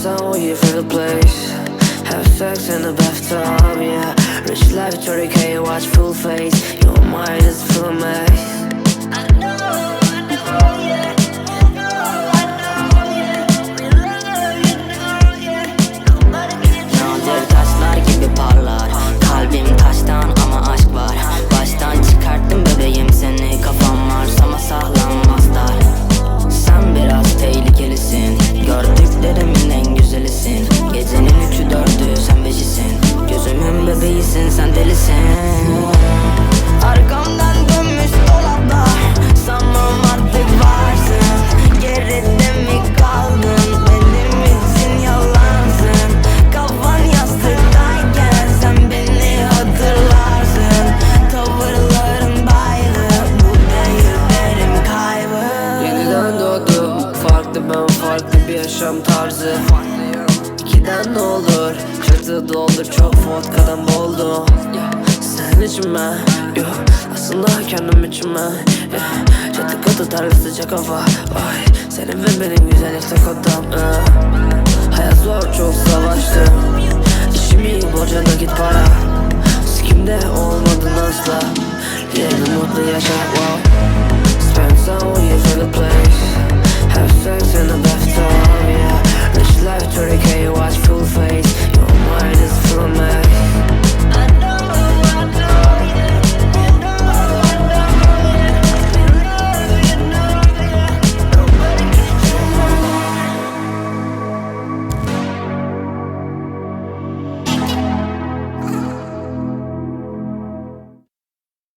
some your favorite place. Have sex in the bathtub, yeah. Rich life, 30k, watch full face. Yaşam tarzı. İkiden ne olur Çatı doldur çok vodkadan boldum Sen içme Yok aslında kendim içme yeah. Çatı katı tarla sıcak hava. Ay, Senin ve benim güzellik tek odam eh. Hayat zor çok savaştım İşim iyi borca nakit para. Sikimde olmadın asla. Yerini mutlu yaşa wow. Spend some place sex in the bathtub,